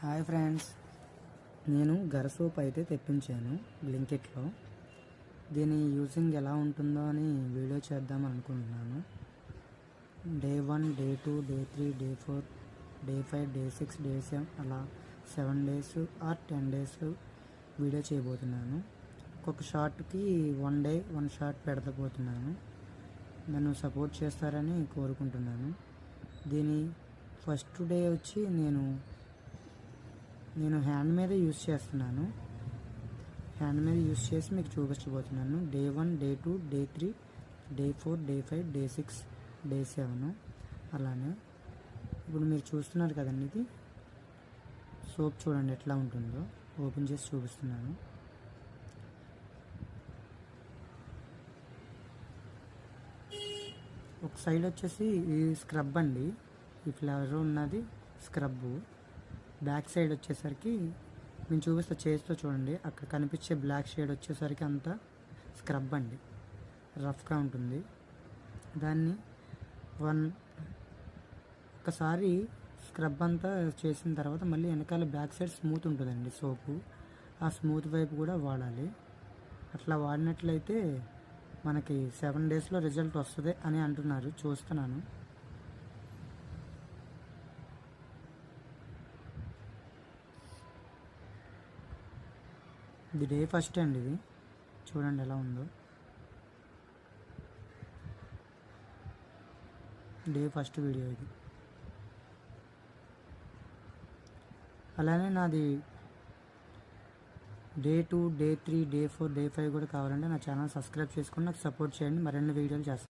Hi friends. నేను గర soap అయితే తెప్పించాను బ్లింకెట్లో. దీని యూజింగ్ ఎలా ఉంటుందో అని వీడియో చేద్దాం అనుకుంటున్నాను. Day one day two day three day four day five day six day seven అలా seven days or ten days video చేయబోతున్నాను. ఒక్కొక్క షార్ట్కి వన్ డే వన్ షార్ట్ పెడతపోతున్నాను నన్ను సపోర్ట్ చేస్తారని కోరుకుంటున్నాను. దీని ఫస్ట్ డే వచ్చి నేను నేను హ్యాండ్ మీద యూస్ చేస్తున్నాను. హ్యాండ్ మీద యూస్ చేసి మీకు చూపించబోతున్నాను. Day one day two day three day four day five day six day seven. అలానే ఇప్పుడు మీరు చూస్తున్నారు కదండి ఇది. సోప్ చూడండి ఎట్లా ఉంటుందో. ఓపెన్ చేసి చూపిస్తున్నాను. ఒక సైడ్ వచ్చేసి ఈ స్క్రబ్ అండి. ఈ ఫ్లేవర్ ఉన్నది స్క్రబ్బు. బ్యాక్ సైడ్ వచ్చేసరికి మేము చూపిస్తే చేస్తూ చూడండి. అక్కడ కనిపించే బ్లాక్ షేడ్ వచ్చేసరికి అంతా స్క్రబ్ అండి. రఫ్గా ఉంటుంది. దాన్ని వన్ ఒకసారి స్క్రబ్ అంతా చేసిన తర్వాత మళ్ళీ వెనకాల బ్యాక్ సైడ్ స్మూత్ ఉంటుందండి సోపు. ఆ స్మూత్ వైపు కూడా వాడాలి. అట్లా వాడినట్లయితే మనకి సెవెన్ డేస్లో రిజల్ట్ వస్తుంది అని అంటున్నారు. చూస్తున్నాను. ఇది డే ఫస్ట్ అండి ఇది. చూడండి ఎలా ఉందో. డే ఫస్ట్ వీడియో ఇది. అలానే నాది day two day three day four day five కూడా కావాలంటే నా ఛానల్ సబ్స్క్రైబ్ చేసుకుని నాకు సపోర్ట్ చేయండి. మరిన్ని వీడియోలు చేస్తాను.